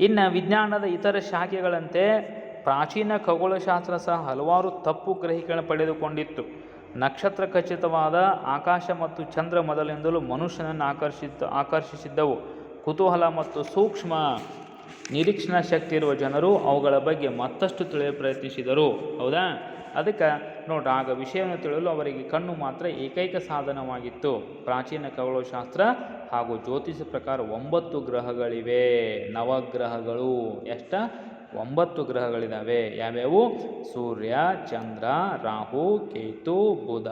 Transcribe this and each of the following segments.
ಇನ್ನು ವಿಜ್ಞಾನದ ಇತರ ಶಾಖೆಗಳಂತೆ ಪ್ರಾಚೀನ ಖಗೋಳಶಾಸ್ತ್ರ ಸಹ ಹಲವಾರು ತಪ್ಪು ಗ್ರಹಿಕೆಗಳನ್ನು ಪಡೆದುಕೊಂಡಿತ್ತು. ನಕ್ಷತ್ರ ಖಚಿತವಾದ ಆಕಾಶ ಮತ್ತು ಚಂದ್ರ ಮೊದಲಿಂದಲೂ ಮನುಷ್ಯನನ್ನು ಆಕರ್ಷಿತ, ಆಕರ್ಷಿಸಿದ್ದವು. ಕುತೂಹಲ ಮತ್ತು ಸೂಕ್ಷ್ಮ ನಿರೀಕ್ಷಣಾ ಶಕ್ತಿ ಇರುವ ಜನರು ಅವುಗಳ ಬಗ್ಗೆ ಮತ್ತಷ್ಟು ತಿಳಿಯಲು ಪ್ರಯತ್ನಿಸಿದರು ಹೌದಾ? ಅದಕ್ಕೆ ನೋಡ್ರಿ ಆಗ ವಿಷಯವನ್ನು ತಿಳಿಯಲು ಅವರಿಗೆ ಕಣ್ಣು ಮಾತ್ರ ಏಕೈಕ ಸಾಧನವಾಗಿತ್ತು. ಪ್ರಾಚೀನ ಖಗೋಳಶಾಸ್ತ್ರ ಹಾಗೂ ಜ್ಯೋತಿಷ ಪ್ರಕಾರ ಒಂಬತ್ತು ಗ್ರಹಗಳಿವೆ. ನವಗ್ರಹಗಳು ಎಷ್ಟ? ಒಂಬತ್ತು ಗ್ರಹಗಳಿದ್ದಾವೆ ಯಾವ್ಯಾವು? ಸೂರ್ಯ, ಚಂದ್ರ, ರಾಹು, ಕೇತು, ಬುಧ,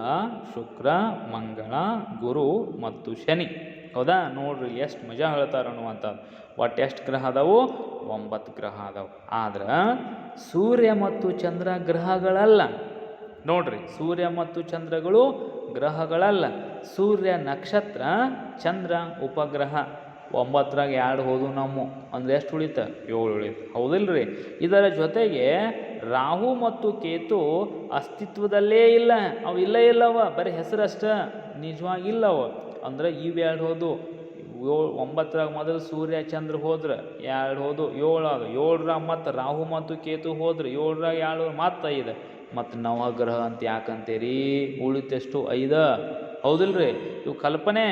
ಶುಕ್ರ, ಮಂಗಳ, ಗುರು ಮತ್ತು ಶನಿ. ಹೌದಾ? ನೋಡ್ರಿ, ಎಷ್ಟು ಮಜಾ ಹೇಳ್ತಾರ ಅನ್ನುವಂಥದ್ದು. ಒಟ್ಟು ಎಷ್ಟು ಗ್ರಹ ಅದಾವು? ಒಂಬತ್ತು ಗ್ರಹ ಅದಾವು. ಆದ್ರೆ ಸೂರ್ಯ ಮತ್ತು ಚಂದ್ರ ಗ್ರಹಗಳಲ್ಲ. ನೋಡ್ರಿ, ಸೂರ್ಯ ಮತ್ತು ಚಂದ್ರಗಳು ಗ್ರಹಗಳಲ್ಲ. ಸೂರ್ಯ ನಕ್ಷತ್ರ, ಚಂದ್ರ ಉಪಗ್ರಹ. ಒಂಬತ್ತರಾಗ ಎರಡು ಹೋದು ನಮ್ಮ, ಅಂದ್ರೆ ಎಷ್ಟು ಉಳಿತ? ಏಳು ಉಳಿತು. ಹೌದಿಲ್ರಿ? ಇದರ ಜೊತೆಗೆ ರಾಹು ಮತ್ತು ಕೇತು ಅಸ್ತಿತ್ವದಲ್ಲೇ ಇಲ್ಲ. ಅವು ಇಲ್ಲೇ ಇಲ್ಲವ, ಬರೀ ಹೆಸರಷ್ಟ. ನಿಜವಾಗಿಲ್ಲವ. ಅಂದ್ರೆ ಇವೆರಡು ಹೋದು ಏಳು ಒಂಬತ್ತರಾಗ ಮೊದಲು ಸೂರ್ಯ, ಚಂದ್ರ ಹೋದ್ರೆ, ಎರಡು ಹೋದು ಏಳು ಅದು ಏಳರಾಗ ಮತ್ತು ರಾಹು ಮತ್ತು ಕೇತು ಹೋದ್ರೆ, ಏಳರಾಗ ಎರಡು ಮತ್ತು ಐದು ಮತ್ತು ನವಗ್ರಹ ಅಂತ ಯಾಕಂತೀರಿ? ಉಳಿತೆಷ್ಟು ಐದ? ಹೌದಿಲ್ರಿ? ಇವು ಕಲ್ಪನೆ.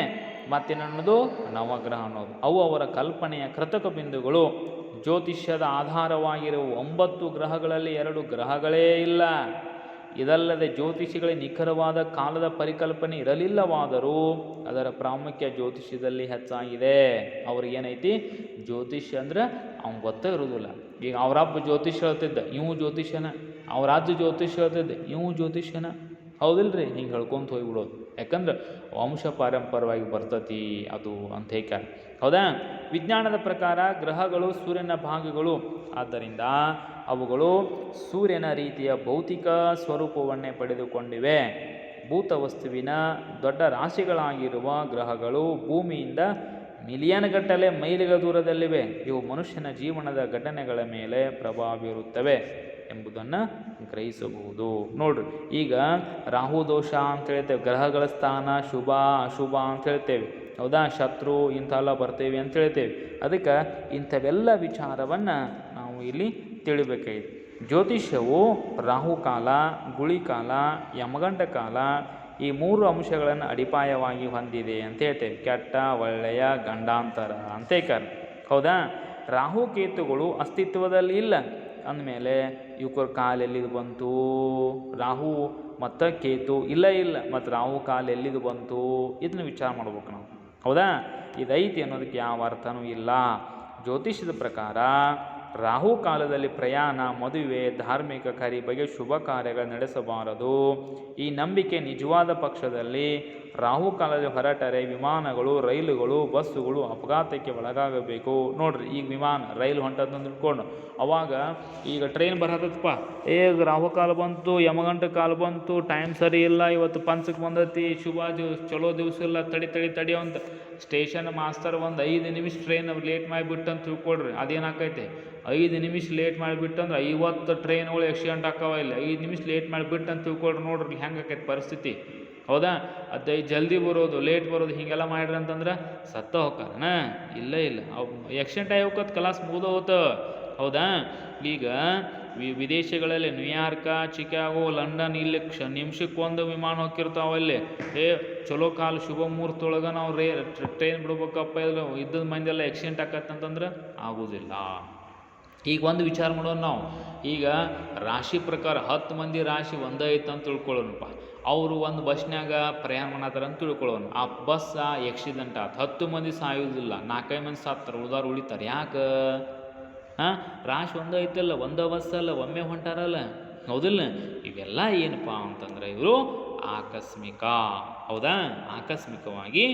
ಮತ್ತೇನನ್ನೋದು? ನವಗ್ರಹ ಅನ್ನೋದು. ಅವು ಅವರ ಕಲ್ಪನೆಯ ಕೃತಕ ಬಿಂದುಗಳು. ಜ್ಯೋತಿಷ್ಯದ ಆಧಾರವಾಗಿರುವ ಒಂಬತ್ತು ಗ್ರಹಗಳಲ್ಲಿ ಎರಡು ಗ್ರಹಗಳೇ ಇಲ್ಲ. ಇದಲ್ಲದೆ ಜ್ಯೋತಿಷಿಗಳ ನಿಖರವಾದ ಕಾಲದ ಪರಿಕಲ್ಪನೆ ಇರಲಿಲ್ಲವಾದರೂ ಅದರ ಪ್ರಾಮುಖ್ಯ ಜ್ಯೋತಿಷ್ಯದಲ್ಲಿ ಹೆಚ್ಚಾಗಿದೆ. ಅವ್ರಿಗೇನೈತಿ ಜ್ಯೋತಿಷ್ಯ ಅಂದ್ರೆ ಅವ್ನು ಗೊತ್ತೇ ಇರೋದಿಲ್ಲ. ಈಗ ಅವರಪ್ಪ ಜ್ಯೋತಿಷ್ಯ ಹೇಳ್ತಿದ್ದ ಇವು ಜ್ಯೋತಿಷ್ಯನ. ಅವ್ರ ರಾಜ್ಯ ಜ್ಯೋತಿಷ್ಯ ಹೇಳ್ತಿದ್ದೆ ಇವು ಜ್ಯೋತಿಷ್ಯನ? ಹೌದಿಲ್ರಿ, ಹಿಂಗೆ ಹೇಳ್ಕೊಂತ ಹೋಗ್ಬಿಡೋದು. ಯಾಕಂದ್ರೆ ವಂಶ ಪಾರಂಪರವಾಗಿ ಬರ್ತತಿ ಅದು ಅಂತ ಹೇಳ್ತಾರೆ ಹೌದಾ? ವಿಜ್ಞಾನದ ಪ್ರಕಾರ ಗ್ರಹಗಳು ಸೂರ್ಯನ ಭಾಗಗಳು. ಆದ್ದರಿಂದ ಅವುಗಳು ಸೂರ್ಯನ ರೀತಿಯ ಭೌತಿಕ ಸ್ವರೂಪವನ್ನೇ ಪಡೆದುಕೊಂಡಿವೆ. ಭೂತ ವಸ್ತುವಿನ ದೊಡ್ಡ ರಾಶಿಗಳಾಗಿರುವ ಗ್ರಹಗಳು ಭೂಮಿಯಿಂದ ಮಿಲಿಯನ್ ಗಟ್ಟಲೆ ಮೈಲಿಗಳ ದೂರದಲ್ಲಿವೆ. ಇವು ಮನುಷ್ಯನ ಜೀವನದ ಘಟನೆಗಳ ಮೇಲೆ ಪ್ರಭಾವ ಬೀರುತ್ತವೆ. ಎಂಬುದನ್ನು ಗ್ರಹಿಸಬಹುದು. ನೋಡ್ರಿ, ಈಗ ರಾಹು ದೋಷ ಅಂತ ಹೇಳ್ತೇವೆ, ಗ್ರಹಗಳ ಸ್ಥಾನ, ಶುಭ, ಅಶುಭ ಅಂತ ಹೇಳ್ತೇವೆ. ಹೌದಾ? ಶತ್ರು ಇಂಥೆಲ್ಲ ಬರ್ತೇವೆ ಅಂತ ಹೇಳ್ತೇವೆ. ಅದಕ್ಕೆ ಇಂಥವೆಲ್ಲ ವಿಚಾರವನ್ನು ನಾವು ಇಲ್ಲಿ ತಿಳಿಬೇಕಾಗಿದೆ ಜ್ಯೋತಿಷ್ಯವು ರಾಹುಕಾಲ ಗುಳಿಕಾಲ ಯಮಗಂಡ ಕಾಲ ಈ ಮೂರು ಅಂಶಗಳನ್ನು ಅಡಿಪಾಯವಾಗಿ ಹೊಂದಿದೆ ಅಂತ ಹೇಳ್ತೇವೆ. ಕೆಟ್ಟ, ಒಳ್ಳೆಯ, ಗಂಡಾಂತರ ಅಂತ ಹೌದಾ? ಹೌದಾ ರಾಹುಕೇತುಗಳು ಅಸ್ತಿತ್ವದಲ್ಲಿ ಇಲ್ಲ. ಅಂದಮೇಲೆ ಯುಕರ್ ಕಾಲು ಎಲ್ಲಿದು ಬಂತು? ರಾಹು ಮತ್ತು ಕೇತು? ಇಲ್ಲ ಇಲ್ಲ. ಮತ್ತು ರಾಹು ಕಾಲು ಎಲ್ಲಿದು ಬಂತು? ಇದನ್ನ ವಿಚಾರ ಮಾಡ್ಬೇಕು ನಾವು. ಹೌದಾ? ಇದೈತಿ ಅನ್ನೋದಕ್ಕೆ ಯಾವ ಅರ್ಥನೂ ಇಲ್ಲ. ಜ್ಯೋತಿಷ್ಯದ ಪ್ರಕಾರ ರಾಹು ಕಾಲದಲ್ಲಿ ಪ್ರಯಾಣ, ಮದುವೆ, ಧಾರ್ಮಿಕ ಕರಿ ಬಗ್ಗೆ ಶುಭ ಕಾರ್ಯಗಳು ನಡೆಸಬಾರದು. ಈ ನಂಬಿಕೆ ನಿಜವಾದ ಪಕ್ಷದಲ್ಲಿ ರಾಹು ಕಾಲದಲ್ಲಿ ಹೊರಟರೆ ವಿಮಾನಗಳು, ರೈಲುಗಳು, ಬಸ್ಸುಗಳು ಅಪಘಾತಕ್ಕೆ ಒಳಗಾಗಬೇಕು. ನೋಡ್ರಿ, ಈಗ ವಿಮಾನ, ರೈಲು ಹೊಂಟದ ತಿಳ್ಕೊಂಡು. ಅವಾಗ ಈಗ ಟ್ರೈನ್ ಬರತ್ತಪ್ಪ ಏ, ರಾಹು ಕಾಲ ಬಂತು, ಯಮಗಂಟ ಕಾಲ ಬಂತು ಟೈಮ್ ಸರಿ ಇಲ್ಲ, ಇವತ್ತು ಪಂಚಕ್ಕೆ ಬಂದತಿ, ಶುಭ ದಿವಸ ಚಲೋ ದಿವಸ ಇಲ್ಲ, ತಡಿ ತಡಿ ತಡಿ ಅಂತ. ಸ್ಟೇಷನ್ ಮಾಸ್ತರ್ ಒಂದು ಐದು ನಿಮಿಷ ಟ್ರೈನ್ ಲೇಟ್ ಮಾಡಿಬಿಟ್ಟು ಅಂತ ತಿಳ್ಕೊಡ್ರಿ ಅದೇನಾಕೈತೆ? ಐದು ನಿಮಿಷ ಲೇಟ್ ಮಾಡಿಬಿಟ್ಟು ಅಂದ್ರೆ ಐವತ್ತು ಟ್ರೈನ್ಗಳು ಆಕ್ಸಿಡೆಂಟ್ ಆಕ್ಕವ ಇಲ್ಲ. ಐದು ನಿಮಿಷ ಲೇಟ್ ಮಾಡಿಬಿಟ್ಟು ಅಂತ ತಿಳ್ಕೊಡ್ರಿ ನೋಡ್ರಿ ಹೆಂಗೆ ಆಕೈತೆ ಪರಿಸ್ಥಿತಿ. ಹೌದಾ? ಅದೇ ಜಲ್ದಿ ಬರೋದು ಲೇಟ್ ಬರೋದು ಹೀಗೆಲ್ಲ ಮಾಡ್ರಿ ಅಂತಂದ್ರೆ ಸತ್ತ ಹೋಗ್ತಾರನ ಇಲ್ಲ ಇಲ್ಲ. ಅವು ಆಕ್ಸಿಡೆಂಟ್ ಆಗಿ ಹೋಗತ್ ಕಲಾಸ್ ಮುಗಿದು ಹೌದಾ? ಈಗ ವಿ ವಿದೇಶಗಳಲ್ಲಿ ನ್ಯೂಯಾರ್ಕ ಚಿಕಾಗೋ, ಲಂಡನ್, ಇಲ್ಲಿ ಕ್ಷ ನಿಮಿಷಕ್ಕೊಂದು ವಿಮಾನ ಹೋಗಿರ್ತಾವ ಅಲ್ಲಿ. ಏ, ಚಲೋ ಕಾಲ, ಶುಭ ಮುಹೂರ್ತೊಳಗೆ ನಾವು ರೇ ಟ್ರೈನ್ ಬಿಡ್ಬೇಕಪ್ಪ ಇದ್ರೆ ಇದ್ದದ ಮಂದಿಯೆಲ್ಲ ಆಕ್ಸಿಡೆಂಟ್ ಆಕತ್ತಂತಂದ್ರೆ ಆಗೋದಿಲ್ಲ. ಈಗ ಒಂದು ವಿಚಾರ ಮಾಡೋಣ ನಾವು. ಈಗ ರಾಶಿ ಪ್ರಕಾರ ಹತ್ತು ಮಂದಿ ರಾಶಿ ಒಂದೇ ಐತೆ ಅಂತ ತಿಳ್ಕೊಳ್ಳೋಣಪ್ಪ. ಅವರು ಒಂದು ಬಸ್ನ್ಯಾಗ ಪ್ರಯಾಣ ಮಾಡತ್ತಾರ ಅಂತ ತಿಳ್ಕೊಳ್ಳೋಣ. ಆ ಬಸ್ ಆಕ್ಸಿಡೆಂಟ್ ಆತು. ಹತ್ತು ಮಂದಿ ಸಾಯೋದಿಲ್ಲ. ನಾಲ್ಕೈದು ಮಂದಿ ಸಾತ್ತಾರೆ ಉಳ್ದಾರು ಉಳಿತಾರೆ. ಯಾಕೆ? ಹಾಂ, ರಾಶಿ ಒಂದೋ ಐತಲ್ಲ, ಒಂದೇ ಬಸ್ ಅಲ್ಲ ಒಮ್ಮೆ ಹೊಂಟಾರಲ್ಲ. ಹೌದಿಲ್ಲ? ಇವೆಲ್ಲ ಏನಪ್ಪ ಅಂತಂದ್ರೆ ಇವರು ಆಕಸ್ಮಿಕ. ಹೌದಾ? ಆಕಸ್ಮಿಕವಾಗಿ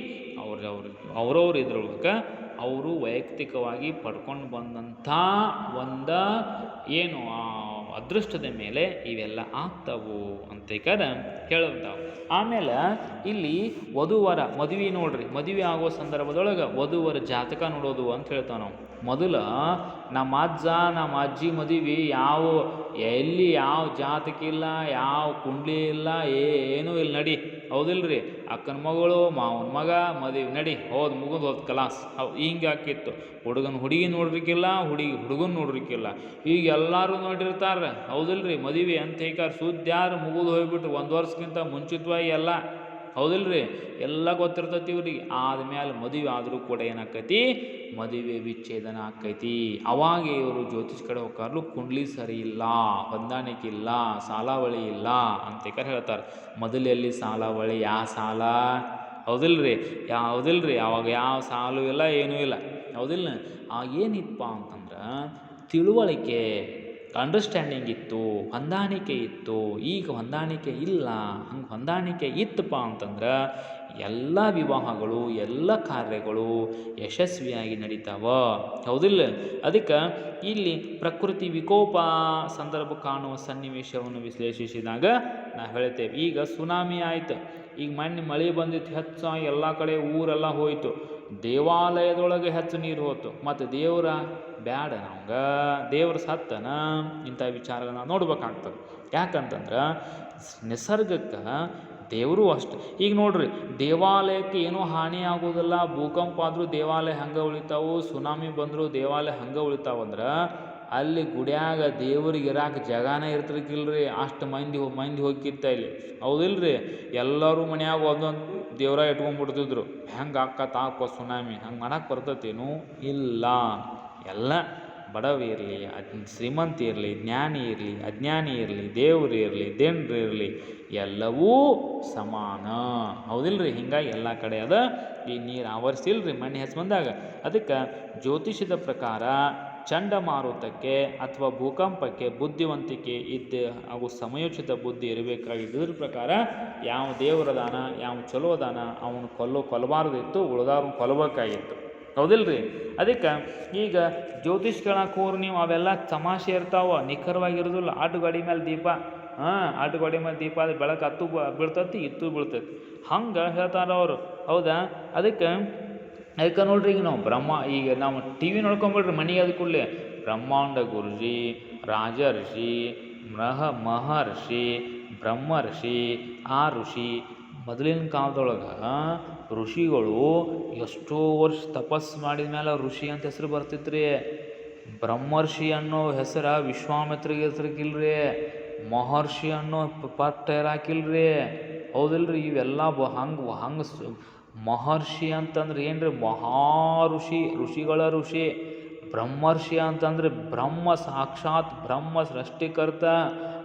ಅವ್ರ ಅವ್ರ ಅವ್ರವ್ರ ಇದ್ರೊಳಗೆ ಅವರು ವೈಯಕ್ತಿಕವಾಗಿ ಪಡ್ಕೊಂಡು ಬಂದಂಥ ಒಂದು ಏನು ಅದೃಷ್ಟದ ಮೇಲೆ ಇವೆಲ್ಲ ಆಗ್ತಾವು ಅಂತ ಬೇಕಾದ್ರೆ ಹೇಳುವಂತಾವು ಆಮೇಲೆ ಇಲ್ಲಿ ವಧುವರ ಮದುವೆ ನೋಡ್ರಿ, ಮದುವೆ ಆಗೋ ಸಂದರ್ಭದೊಳಗೆ ವಧುವರ ಜಾತಕ ನೋಡೋದು ಅಂತ ಹೇಳ್ತಾವೆ ನಾವು. ಮೊದಲ, ನಮ್ಮ ಅಜ್ಜ, ನಮ್ಮ ಅಜ್ಜಿ ಮದುವೆ ಯಾವ, ಎಲ್ಲಿ ಯಾವ ಜಾತಕ ಇಲ್ಲ, ಯಾವ ಕುಂಡ್ಲಿ ಇಲ್ಲ, ಏನೂ ಇಲ್ಲ, ನಡಿ. ಹೌದಿಲ್ರಿ? ಅಕ್ಕನ ಮಗಳು, ಮಾವನ ಮಗ, ಮದುವೆ, ನಡಿ, ಹೋದ್ ಮುಗಿದು ಹೋದ್ ಕಲಾಸ್ ಅವು ಹಿಂಗೆ ಆಕಿತ್ತು ಹುಡುಗನ ಹುಡುಗಿ ನೋಡ್ರಿಕ್ಕಿಲ್ಲ ಹುಡುಗಿ ಹುಡುಗನ ನೋಡ್ರಿಕ್ಕಿಲ್ಲ ಈಗ ಎಲ್ಲರೂ ನೋಡಿರ್ತಾರೆ. ಹೌದಿಲ್ರಿ? ಮದುವೆ ಅಂತ ಈಗ ಸುದ್ದಿ ಯಾರು ಮುಗಿದು ಹೋಗ್ಬಿಟ್ಟು ಒಂದು ವರ್ಷಕ್ಕಿಂತ ಮುಂಚಿತವಾಗಿ ಎಲ್ಲ ಹೌದಿಲ್ರಿ? ಎಲ್ಲ ಗೊತ್ತಿರ್ತೈತಿ ಇವ್ರಿಗೆ. ಆದಮೇಲೆ ಮದುವೆ ಆದರೂ ಕೂಡ ಏನಾಕೈತಿ ಮದುವೆ ವಿಚ್ಛೇದನ ಆಕೈತಿ ಅವಾಗ ಇವರು ಜ್ಯೋತಿಷ್ ಕಡೆ ಹೋಗ್ಕಾರ್ಲು ಕುಂಡ್ಲಿ ಸರಿ ಇಲ್ಲ, ಹೊಂದಾಣಿಕೆ ಇಲ್ಲ, ಸಾಲಾವಳಿ ಇಲ್ಲ ಅಂತ ಹೇಳ್ತಾರೆ. ಮೊದಲೆಲ್ಲಿ ಸಾಲಾವಳಿ ಯಾವ ಸಾಲ? ಹೌದಿಲ್ರಿ? ಯಾವುದಿಲ್ರಿ ಅವಾಗ ಯಾವ ಸಾಲು ಇಲ್ಲ, ಏನೂ ಇಲ್ಲ. ಹೌದಿಲ್ಲ? ಆ ಏನಿತ್ಪ ಅಂತಂದ್ರೆ ತಿಳುವಳಿಕೆ. ಅಂಡರ್ಸ್ಟ್ಯಾಂಡಿಂಗ್ ಇತ್ತು, ಹೊಂದಾಣಿಕೆ ಇತ್ತು, ಈಗ ಹೊಂದಾಣಿಕೆ ಇಲ್ಲ, ಹಂಗೆ ಹೊಂದಾಣಿಕೆ ಇತ್ತಪ್ಪ ಅಂತಂದ್ರೆ ಎಲ್ಲ ವಿವಾಹಗಳು, ಎಲ್ಲ ಕಾರ್ಯಗಳು ಯಶಸ್ವಿಯಾಗಿ ನಡೀತಾವ. ಹೌದಿಲ್ಲ? ಅದಕ್ಕೆ ಇಲ್ಲಿ ಪ್ರಕೃತಿ ವಿಕೋಪ ಸಂದರ್ಭ ಕಾಣುವ ಸನ್ನಿವೇಶವನ್ನು ವಿಶ್ಲೇಷಿಸಿದಾಗ ನಾವು ಹೇಳ್ತೇವೆ, ಈಗ ಸುನಾಮಿ ಆಯಿತು, ಈಗ ಮೊನ್ನೆ ಮಳೆ ಬಂದಿತ್ತು ಹೆಚ್ಚು ಎಲ್ಲ ಕಡೆ ಊರೆಲ್ಲ ಹೋಯ್ತು. ದೇವಾಲಯದೊಳಗೆ ಹೆಚ್ಚು ನೀರು ಹೋಯ್ತು ಮತ್ತು ದೇವರ ಬ್ಯಾಡ ನಮ್ಗೆ. ದೇವ್ರ ಸತ್ತನ ಇಂಥ ವಿಚಾರಗಳನ್ನ ನೋಡ್ಬೇಕಾಗ್ತದೆ. ಯಾಕಂತಂದ್ರೆ ನಿಸರ್ಗಕ್ಕೆ ದೇವರು ಅಷ್ಟೆ. ಈಗ ನೋಡ್ರಿ, ದೇವಾಲಯಕ್ಕೆ ಏನೂ ಹಾನಿ ಆಗೋದಿಲ್ಲ. ಭೂಕಂಪ ಆದರೂ ದೇವಾಲಯ ಹಂಗೆ ಉಳಿತಾವು. ಸುನಾಮಿ ಬಂದರೂ ದೇವಾಲಯ ಹಂಗೆ ಉಳಿತಾವಂದ್ರೆ ಅಲ್ಲಿ ಗುಡ್ಯಾಗ ದೇವ್ರಿಗೆ ಇರಾಕ ಜಾಗನೇ ಇರ್ತಿರ್ಕಿಲ್ರಿ ಅಷ್ಟು ಮಂದಿ ಮಂದಿ ಹೋಗಿತ್ತ ಇಲ್ಲಿ. ಹೌದಿಲ್ರಿ? ಎಲ್ಲರೂ ಮನ್ಯಾಗ ಒಂದೊಂದು ದೇವ್ರ ಇಟ್ಕೊಂಡ್ಬಿಡ್ತಿದ್ರು. ಹೆಂಗೆ ಅಕ್ಕ ತಾಕೋ ಸುನಾಮಿ? ಹಂಗೆ ಮಾಡಕ್ಕೆ ಬರ್ತತೇನು? ಇಲ್ಲ. ಎಲ್ಲ ಬಡವ ಇರಲಿ ಶ್ರೀಮಂತ ಇರಲಿ, ಜ್ಞಾನಿ ಇರಲಿ, ಅಜ್ಞಾನಿ ಇರಲಿ, ದೇವ್ರು ಇರಲಿ, ದೇಣ್ರು ಇರಲಿ, ಎಲ್ಲವೂ ಸಮಾನ. ಹೌದಿಲ್ರಿ? ಹಿಂಗಾಗಿ ಎಲ್ಲ ಕಡೆ ಅದ. ಈ ನೀರು ಆವರಿಸಿಲ್ರಿ ಮಣ್ಣು ಹೆಚ್ಚು ಬಂದಾಗ ಅದಕ್ಕೆ ಜ್ಯೋತಿಷದ ಪ್ರಕಾರ ಚಂಡಮಾರುತಕ್ಕೆ ಅಥವಾ ಭೂಕಂಪಕ್ಕೆ ಬುದ್ಧಿವಂತಿಕೆ ಇದ್ದ ಹಾಗೂ ಸಮಯೋಚಿತ ಬುದ್ಧಿ ಇರಬೇಕಾಗಿದ್ದರ ಪ್ರಕಾರ ಯಾವ ದೇವರ ದಾನ, ಯಾವ ಚಲೋ ದಾನ ಅವನು ಕೊಲ್ಲೋ ಕೊಲ್ಲಬಾರ್ದಿತ್ತು ಉಳ್ದವ್ರನ್ನ ಕೊಲ್ಲಬೇಕಾಗಿತ್ತು. ಹೌದಿಲ್ರಿ? ಅದಕ್ಕೆ ಈಗ ಜ್ಯೋತಿಷ್ಗಳ ಕೂರ್ ನೀವು ಅವೆಲ್ಲ ತಮಾಷೆ ಇರ್ತಾವ, ನಿಖರವಾಗಿರೋದಿಲ್ಲ. ಆಟುಗಾಡಿ ಮೇಲೆ ದೀಪ ಹಾಂ ಆಟುಗಾಡಿ ಮೇಲೆ ದೀಪ ಅದು ಬೆಳಕು ಹತ್ತು ಬೀಳ್ತೈತಿ, ಇತ್ತು ಬೀಳ್ತೈತಿ. ಹಂಗೆ ಹೇಳ್ತಾರೆ ಅವರು ಹೌದಾ? ಅದಕ್ಕೆ ಅದಕ್ಕೆ ನೋಡ್ರಿ ಈಗ ನಾವು ಬ್ರಹ್ಮ, ಈಗ ನಾವು ಟಿ ವಿ ನೋಡ್ಕೊಂಬಿಡ್ರಿ ಮನೆಗೆ ಅದು ಕೂಡಲೇ. ಬ್ರಹ್ಮಾಂಡ ಗುರುಜಿ, ರಾಜ ಋಷಿ, ಮಹ ಮಹರ್ಷಿ ಋಷಿ ಆ ಋಷಿ. ಮೊದಲಿನ ಕಾಲದೊಳಗೆ ಋಷಿಗಳು ಎಷ್ಟೋ ವರ್ಷ ತಪಸ್ಸು ಮಾಡಿದ ಮೇಲೆ ಋಷಿ ಅಂತ ಹೆಸರು ಬರ್ತಿತ್ರಿ. ಬ್ರಹ್ಮರ್ಷಿ ಅನ್ನೋ ಹೆಸರು ವಿಶ್ವಾಮಿತ್ರಿಗೆ ಹೆಸರಿಗಿಲ್ರಿ ಮಹರ್ಷಿ ಅನ್ನೋ ಪಟ್ಟ ಹಾಕಿಲ್ರಿ ಹೌದಿಲ್ರಿ, ಇವೆಲ್ಲ ಹಂಗೆ ಹಂಗೆ ಮಹರ್ಷಿ ಅಂತಂದ್ರೆ ಏನ್ರಿ? ಮಹಾ ಋಷಿ, ಋಷಿಗಳ ಋಷಿ. ಬ್ರಹ್ಮರ್ಷಿ ಅಂತಂದ್ರೆ ಬ್ರಹ್ಮ ಸಾಕ್ಷಾತ್ ಬ್ರಹ್ಮ ಸೃಷ್ಟಿಕರ್ತ.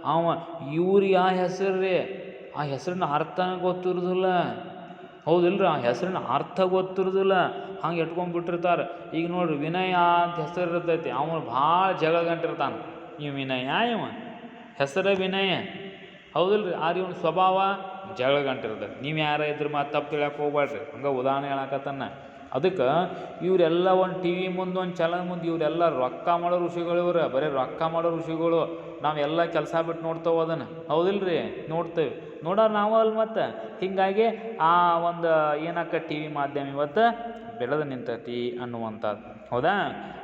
ಅವ ಇವ್ರಿಗೆ ಆ ಹೆಸರು ಆ ಹೆಸರಿನ ಅರ್ಥ ಗೊತ್ತಿರೋದಿಲ್ಲ. ಹೌದಿಲ್ರಿ? ಆ ಹೆಸರಿನ ಅರ್ಥ ಗೊತ್ತಿರೋದಿಲ್ಲ. ಹಂಗೆ ಇಟ್ಕೊಂಡ್ಬಿಟ್ಟಿರ್ತಾರೆ ಈಗ ನೋಡ್ರಿ, ವಿನಯ ಅಂತ ಹೆಸರು ಇರ್ತೈತಿ. ಅವನು ಭಾಳ ಜಗಳ ಗಂಟಿರ್ತಾನೆ ಇವ್ ವಿನಯ ಇವ. ಹೆಸರೇ ವಿನಯ. ಹೌದಿಲ್ರಿ? ಆದ್ರೆ ಇವನ ಸ್ವಭಾವ. ಜಗಳ ಗಂಟಿರ್ತದೆ ನೀವು ಯಾರ ಇದ್ರ ಮಾತು ತಪ್ಪು ತಿಳ್ಯಾಕೆ ಹೋಗ್ಬೇಡ್ರಿ ಹಂಗೆ ಉದಾಹರಣೆ ಹೇಳಕತ್ತನ್ನ. ಅದಕ್ಕೆ ಇವರೆಲ್ಲ ಒಂದು ಟಿ ವಿ ಮುಂದೆ, ಒಂದು ಚಲನ ಮುಂದೆ ಇವರೆಲ್ಲ ರೊಕ್ಕ ಮಾಡೋ ಋಷಿಗಳು ಇವ್ರು. ಬರೀ ರೊಕ್ಕ ಮಾಡೋ ಋಷಿಗಳು. ನಾವೆಲ್ಲ ಕೆಲಸ ಬಿಟ್ಟು ನೋಡ್ತೇವೆ ಅದನ್ನು. ಹೌದಿಲ್ರಿ? ನೋಡ್ತೇವೆ. ನೋಡೋರು ನಾವು ಅಲ್ಲಿ ಮತ್ತು? ಹೀಗಾಗಿ ಆ ಒಂದು ಏನಕ್ಕ ಟಿ ವಿ ಮಾಧ್ಯಮ ಇವತ್ತು ಬೆಳೆದು ನಿಂತೈತಿ ಅನ್ನುವಂಥದ್ದು. ಹೌದಾ?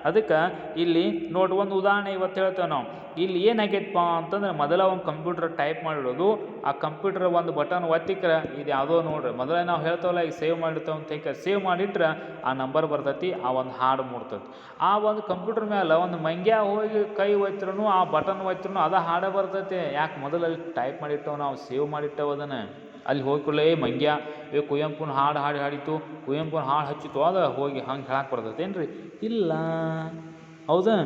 ಅದಕ್ಕೆ ಇಲ್ಲಿ ನೋಡಿ ಒಂದು ಉದಾಹರಣೆ ಇವತ್ತು ಹೇಳ್ತೇವೆ ನಾವು. ಇಲ್ಲಿ ಏನಾಗೈತಪ್ಪ ಅಂತಂದ್ರೆ ಮೊದಲ ಒಂದು ಕಂಪ್ಯೂಟರ್ ಟೈಪ್ ಮಾಡಿಡೋದು. ಆ ಕಂಪ್ಯೂಟರ್ ಒಂದು ಬಟನ್ ಒತ್ತಿಕ್ರೆ ಇದು ಯಾವುದೋ ನೋಡ್ರಿ. ಮೊದಲೇ ನಾವು ಹೇಳ್ತೇವಲ್ಲ, ಈಗ ಸೇವ್ ಮಾಡಿರ್ತೇವೆ ಅಂತ ಹೇಳಿ. ಸೇವ್ ಮಾಡಿಟ್ರೆ ಆ ನಂಬರ್ ಬರ್ತೈತಿ, ಆ ಒಂದು ಹಾಡು ಮೂಡ್ತದೆ ಆ ಒಂದು ಕಂಪ್ಯೂಟರ್ ಮೇಲೆ ಒಂದು ಮಂಗ್ಯ ಹೋಗಿ ಕೈ ಒತ್ತಿರೂ ಆ ಬಟನ್ ಒತ್ತಿರೂ ಅದ ಹಾಡ ಬರ್ತೈತೆ ಯಾಕೆ ಮೊದಲು ಅಲ್ಲಿ ಟೈಪ್ ಮಾಡಿಟ್ಟವು ನಾವು ಸೇವ್ ಮಾಡಿಟ್ಟವು ಅದನ್ನು. ಅಲ್ಲಿ ಹೋಗಿ ಕೂಡಲೇ, ಏ ಮಂಗ್ಯ, ಏ ಕುವೆಂಪುನ ಹಾಡು ಹಾಡಿ ಹಾಡಿತು, ಕುವೆಂಪುನ ಹಾಡು ಹಚ್ಚಿತು, ಅದ ಹೋಗಿ ಹಂಗೆ ಹೇಳಕ್ಕೆ ಬರ್ತೈತೆ ರೀ ಇಲ್ಲ. ಹೌದಾ?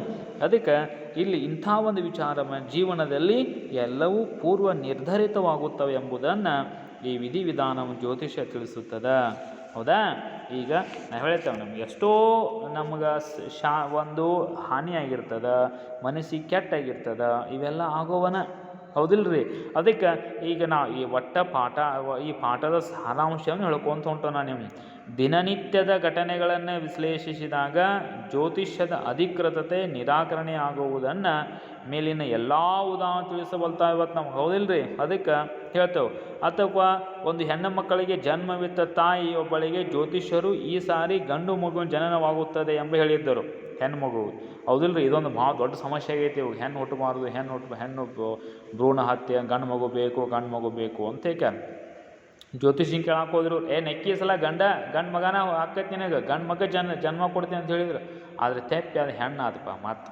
ಅದಕ್ಕೆ ಇಲ್ಲಿ ಇಂಥ ಒಂದು ವಿಚಾರ ಜೀವನದಲ್ಲಿ ಎಲ್ಲವೂ ಪೂರ್ವ ನಿರ್ಧರಿತವಾಗುತ್ತವೆ ಎಂಬುದನ್ನು ಈ ವಿಧಿವಿಧಾನವು ಜ್ಯೋತಿಷ್ಯ ತಿಳಿಸುತ್ತದೆ. ಹೌದಾ? ಈಗ ನಾ ಹೇಳ್ತೇವೆ ನಮ್ಗೆ ಎಷ್ಟೋ ನಮ್ಗೆ ಶಾ, ಒಂದು ಹಾನಿಯಾಗಿರ್ತದೆ ಮನಸ್ಸಿಗೆ ಕೆಟ್ಟಾಗಿರ್ತದೆ, ಇವೆಲ್ಲ ಆಗೋವನ. ಹೌದಿಲ್ರಿ? ಅದಕ್ಕೆ ಈಗ ನಾವು ಈ ಒಟ್ಟ ಪಾಠ, ಈ ಪಾಠದ ಸಾರಾಂಶವನ್ನು ಹೇಳ್ಕೊಂತ ಹೊಂಟೋ ನಾನು ನಿಮ್ಗೆ ದಿನನಿತ್ಯದ ಘಟನೆಗಳನ್ನು ವಿಶ್ಲೇಷಿಸಿದಾಗ ಜ್ಯೋತಿಷ್ಯದ ಅಧಿಕೃತತೆ ನಿರಾಕರಣೆ ಆಗುವುದನ್ನು ಮೇಲಿನ ಎಲ್ಲ ಉದಾಹರಣೆ ತಿಳಿಸಬಲ್ತಾ ಇವತ್ತು ನಮ್ಗೆ, ಹೌದಿಲ್ರಿ? ಅದಕ್ಕೆ ಹೇಳ್ತೇವೆ. ಅಥವಾ ಒಂದು ಹೆಣ್ಣು ಮಕ್ಕಳಿಗೆ ಜನ್ಮವಿತ್ತ ತಾಯಿ ಒಬ್ಬಳಿಗೆ ಜ್ಯೋತಿಷ್ಯರು ಈ ಸಾರಿ ಗಂಡು ಮಗುವಿನ ಜನನವಾಗುತ್ತದೆ ಎಂಬ ಹೇಳಿದ್ದರು. ಹೆಣ್ಣು ಮಗು. ಹೌದಿಲ್ರಿ? ಇದೊಂದು ಭಾಳ ದೊಡ್ಡ ಸಮಸ್ಯೆ ಆಗೈತಿ ಇವಾಗ. ಹೆಣ್ಣು ಹುಟ್ಟಬಾರ್ದು, ಹೆಣ್ಣು ಹುಟ್ಟು ಹೆಣ್ಣು ಭ್ರೂಣ ಹತ್ಯೆ, ಗಂಡು ಮಗು ಬೇಕು, ಗಂಡು ಮಗು ಬೇಕು ಅಂತ ಜ್ಯೋತಿಷಿ ಕೇಳಕ್ಕೆ ಹೋದ್ರು, ಏ, ನೆಕ್ಕಿ ಸಲ ಗಂಡ, ಗಂಡು ಮಗನ ಆಕೈತಿ ನಿನಗೆ ಗಂಡು ಮಗ ಜನ್ಮ ಜನ್ಮ ಕೊಡ್ತೀನಿ ಅಂತ ಹೇಳಿದ್ರು. ಆದರೆ ತೆಪ್ಪಿ ಅದು ಹೆಣ್ಣು ಆದಪ್ಪ ಮತ್ತು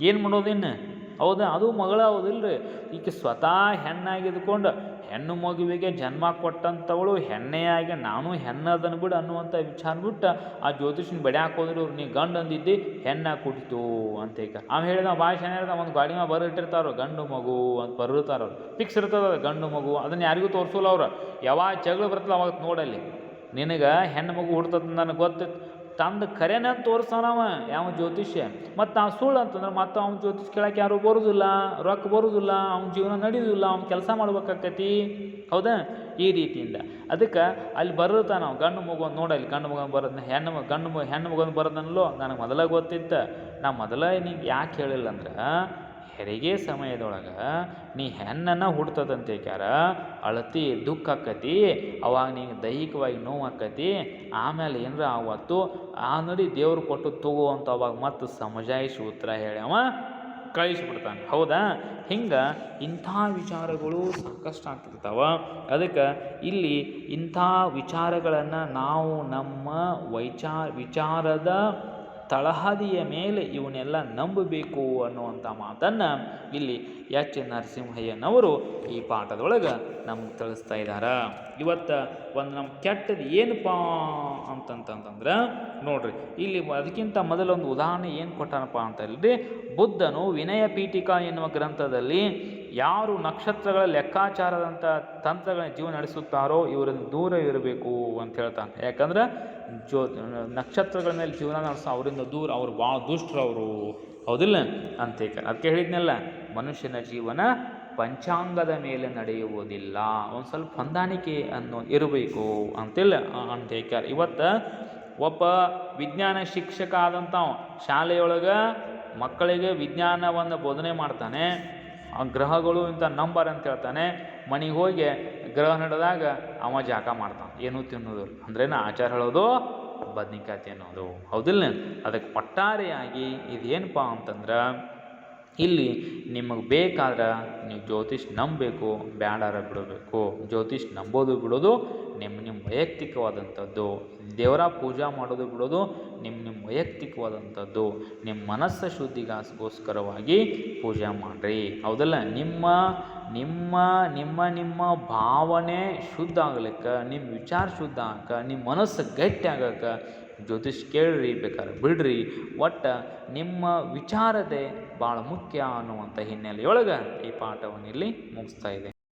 ಏನು ಮಾಡೋದಿನ್ನು ಹೌದಾ? ಅದು ಮಗಳ ಹೌದಿಲ್ಲ ರೀ ಈಕೆ ಸ್ವತಃ ಹೆಣ್ಣಾಗಿದ್ಕೊಂಡು ಹೆಣ್ಣು ಮಗುವಿಗೆ ಜನ್ಮ ಕೊಟ್ಟಂಥವಳು ಹೆಣ್ಣೆಯಾಗಿ ನಾನು ಹೆಣ್ಣದನ್ ಬಿಡು ಅನ್ನುವಂಥ ವಿಚಾರ ಬಿಟ್ಟು ಆ ಜ್ಯೋತಿಷನ್ ಹಾಕೋದ್ರೆ ಹೋದ್ರು ನೀ ಗಂಡು ಅಂದಿದ್ದಿ ಹೆಣ್ಣು ಕುಟಿತು ಅಂತ ಈಗ ಅವ್ನು ಹೇಳಿದ ಶಾನೆ ಹೇಳ್ದ, ಒಂದು ಗಾಡಿ ಮೇಲೆ ಬರಿಟ್ಟಿರ್ತಾರೋ ಗಂಡು ಮಗು ಅಂತ ಬರಿರ್ತಾರ ಅವ್ರು ಫಿಕ್ಸ್ ಇರ್ತದ ಗಂಡು ಮಗು, ಅದನ್ನು ಯಾರಿಗೂ ತೋರಿಸೋಲ್ಲ ಅವ್ರು. ಯಾವಾಗ ಜಗಳ ಬರ್ತಲ್ಲ ಅವಾಗ ನೋಡಲ್ಲಿ. ನಿನಗೆ ಹೆಣ್ಣು ಮಗು ಹುಡ್ತದ ನನಗೆ ಗೊತ್ತಿತ್ತು. ತಂದು ಖರೇನ ತೋರಿಸ್ತಾನವ ಯಾವ ಜ್ಯೋತಿಷ್ಯ? ಮತ್ತು ನಾವು ಸುಳ್ಳು ಅಂತಂದ್ರೆ ಮತ್ತೆ ಅವ್ನ ಜ್ಯೋತಿಷ್ ಕೇಳಕ್ಕೆ ಯಾರು ಬರೋದಿಲ್ಲ, ರೊಕ್ಕ ಬರೋದಿಲ್ಲ, ಅವ್ನ ಜೀವನ ನಡೆಯೋದಿಲ್ಲ ಅವ್ನ ಕೆಲಸ ಮಾಡ್ಬೇಕಾಕತಿ ಹೌದಾ? ಈ ರೀತಿಯಿಂದ. ಅದಕ್ಕೆ ಅಲ್ಲಿ ಬರುತ್ತಾ ನಾವು ಗಂಡು ಮಗು ಅಂತ ನೋಡಲ್ಲಿ ಗಂಡು ಮಗನ ಬರೋದನ್ನ ಹೆಣ್ಣು ಮಗ, ಗಂಡು ಮಗ, ಹೆಣ್ಣು ಮಗನ ಬರೋದನ್ನಲ್ಲೋ ನನಗೆ ಮೊದಲ ಗೊತ್ತಿತ್ತು. ನಾ ಮೊದಲ ನಿಂಗೆ ಯಾಕೆ ಹೇಳಿಲ್ಲ ಅಂದ್ರೆ ಹೆರಿಗೆ ಸಮಯದೊಳಗೆ ನೀ ಹೆಣ್ಣನ್ನು ಹುಡ್ತದಂತೆ ಕ್ಯಾರ, ಅಳತಿ ದುಃಖ ಆಕತಿ, ಅವಾಗ ನೀ ದೈಹಿಕವಾಗಿ ನೋವು ಆಕತಿ ಆಮೇಲೆ ಏನರ ಆವತ್ತು, ಆ ನೋಡಿ ದೇವ್ರು ಕೊಟ್ಟು ತಗೋ ಅಂತ ಅವಾಗ ಮತ್ತೆ ಸಮಜಾಯಿಸಿ ಉತ್ತರ ಹೇಳಿ ಅವ ಕಳಿಸ್ಬಿಡ್ತಾನೆ. ಹೌದಾ? ಹಿಂಗೆ ಇಂಥ ವಿಚಾರಗಳು ಸಾಕಷ್ಟು ಆಗ್ತಿರ್ತಾವ. ಅದಕ್ಕೆ ಇಲ್ಲಿ ಇಂಥ ವಿಚಾರಗಳನ್ನು ನಾವು ನಮ್ಮ ವೈಚಾರ ವಿಚಾರದ ತಳಹದಿಯ ಮೇಲೆ ಇವನ್ನೆಲ್ಲ ನಂಬಬೇಕು ಅನ್ನುವಂಥ ಮಾತನ್ನು ಇಲ್ಲಿ ಎಚ್. ನರಸಿಂಹಯ್ಯನವರು ಈ ಪಾಠದೊಳಗೆ ನಮ್ಗೆ ತಿಳಿಸ್ತಾ ಇದ್ದಾರೆ ಇವತ್ತು ಒಂದು ನಮ್ಮ ಕೆಟ್ಟದ್ದು ಏನಪ್ಪ ಅಂತಂತಂತಂದ್ರೆ ನೋಡ್ರಿ, ಇಲ್ಲಿ ಅದಕ್ಕಿಂತ ಮೊದಲೊಂದು ಉದಾಹರಣೆ ಏನು ಕೊಟ್ಟಾನಪ್ಪ ಅಂತ ಹೇಳಿ ಬುದ್ಧನು ವಿನಯ ಪೀಠಿಕಾ ಎನ್ನುವ ಗ್ರಂಥದಲ್ಲಿ ಯಾರು ನಕ್ಷತ್ರಗಳ ಲೆಕ್ಕಾಚಾರದಂಥ ತಂತ್ರಗಳನ್ನ ಜೀವನ ನಡೆಸುತ್ತಾರೋ ಇವರಿಂದ ದೂರ ಇರಬೇಕು ಅಂತ ಹೇಳ್ತಾನೆ. ಯಾಕಂದ್ರೆ ಜೋ, ನಕ್ಷತ್ರಗಳ ಮೇಲೆ ಜೀವನ ನಡೆಸೋ ಅವರಿಂದ ದೂರ ಅವರು ಭಾಳ ದುಷ್ಟರು ಅವರು ಹೌದಿಲ್ಲ? ಅಂತ ಅದಕ್ಕೆ ಹೇಳಿದ್ನಲ್ಲ, ಮನುಷ್ಯನ ಜೀವನ ಪಂಚಾಂಗದ ಮೇಲೆ ನಡೆಯುವುದಿಲ್ಲ. ಒಂದು ಸ್ವಲ್ಪ ಹೊಂದಾಣಿಕೆ ಅನ್ನೋ ಇರಬೇಕು ಅಂತಿಲ್ಲ, ಅಂತ ಹೇಳ್ತಾರೆ. ಇವತ್ತು ಒಬ್ಬ ವಿಜ್ಞಾನ ಶಿಕ್ಷಕ ಆದಂಥ ಶಾಲೆಯೊಳಗೆ ಮಕ್ಕಳಿಗೆ ವಿಜ್ಞಾನವನ್ನು ಬೋಧನೆ ಮಾಡ್ತಾನೆ. ಆ ಗ್ರಹಗಳು ಇಂಥ ನಂಬರ್ ಅಂತ ಹೇಳ್ತಾನೆ, ಮನೆಗೆ ಹೋಗಿ ಗ್ರಹ ನಡೆದಾಗ ಅವ ಜಾಕ ಮಾಡ್ತಾನೆ. ಏನು ತಿನ್ನೋದು ಅಂದ್ರೇನು ಆಚಾರ ಹೇಳೋದು ಬದ್ನಿಕಾಯಿ ತಿನ್ನೋದು. ಹೌದಿಲ್ಲ ಅದಕ್ಕೆ ಒಟ್ಟಾರೆಯಾಗಿ ಇದೇನಪ್ಪ ಅಂತಂದ್ರೆ ಇಲ್ಲಿ ನಿಮಗೆ ಬೇಕಾದ್ರೆ ನೀವು ಜ್ಯೋತಿಷ್ ನಂಬಬೇಕು, ಬ್ಯಾಡಾರ ಬಿಡಬೇಕು. ಜ್ಯೋತಿಷ್ ನಂಬೋದು ಬಿಡೋದು ನಿಮ್ಮ ನಿಮ್ಮ ವೈಯಕ್ತಿಕವಾದಂಥದ್ದು. ದೇವರ ಪೂಜಾ ಮಾಡೋದು ಬಿಡೋದು ನಿಮ್ಮ ನಿಮ್ಮ ವೈಯಕ್ತಿಕವಾದಂಥದ್ದು. ನಿಮ್ಮ ಮನಸ್ಸು ಶುದ್ಧಿಗೋಸ್ಕರವಾಗಿ ಪೂಜೆ ಮಾಡಿರಿ. ಹೌದಲ್ಲ? ನಿಮ್ಮ ನಿಮ್ಮ ನಿಮ್ಮ ನಿಮ್ಮ ಭಾವನೆ ಶುದ್ಧ ಆಗ್ಲಿಕ್ಕೆ ನಿಮ್ಮ ವಿಚಾರ ಶುದ್ಧ ಆಗಕ್ಕೆ ನಿಮ್ಮ ಮನಸ್ಸು ಗಟ್ಟಿ ಆಗಕ್ಕೆ ಜ್ಯೋತಿಷ್ ಕೇಳ್ರಿ ಬೇಕಾದ್ರೆ ಬಿಡ್ರಿ, ಒಟ್ಟು ನಿಮ್ಮ ವಿಚಾರದೆ ಭಾಳ ಮುಖ್ಯ ಅನ್ನುವಂಥ ಹಿನ್ನೆಲೆಯೊಳಗೆ ಈ ಪಾಠವನ್ನು ಇಲ್ಲಿ ಮುಗಿಸ್ತಾ ಇದೆ